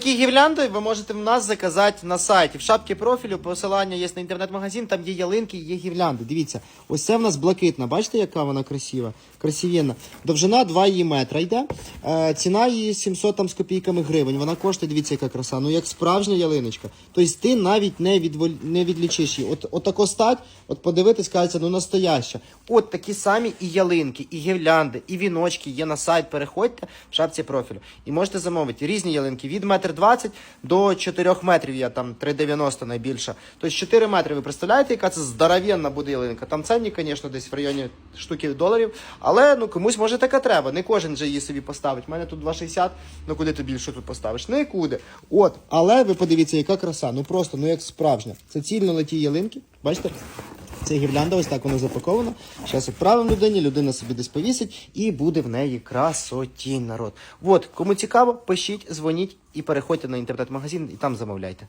Такі гірлянди ви можете в нас заказати на сайті. В шапці профілю посилання є на інтернет-магазин, там є ялинки, є гірлянди. Дивіться, ось це в нас блакитна. Бачите, яка вона красива? Красивенна. Довжина 2 її метра йде. Е, ціна її 700 там, з копійками гривень. Вона коштує, дивіться, яка краса. Ну як справжня ялиночка. Тобто ти навіть не, відволь... не відлічиш її. От, от тако стать, от подивитись, кажеться, ну настояща. От такі самі і ялинки, і гірлянди, і віночки є на сайт. Переходьте в шапці профілю. І можете замовити різні ялинки від 1,20 м до 4 метрів. Я там 3,90 найбільша. Тобто 4 метри. Ви представляєте, яка це здоровенна буде ялинка? Там ценник, звісно, десь в районі штуки доларів. Але ну комусь може така треба. Не кожен же її собі поставить. У мене тут 2,60, ну куди ти більше тут поставиш? Нікуди. От, але ви подивіться, яка краса. Ну просто, ну як справжня. Це цільно леті ялинки. Бачите? Це гірлянда, ось так воно запаковано. Зараз відправимо людині, людина собі десь повісить, і буде в неї красотінь, народ. От, кому цікаво, пишіть, дзвоніть і переходьте на інтернет-магазин і там замовляйте.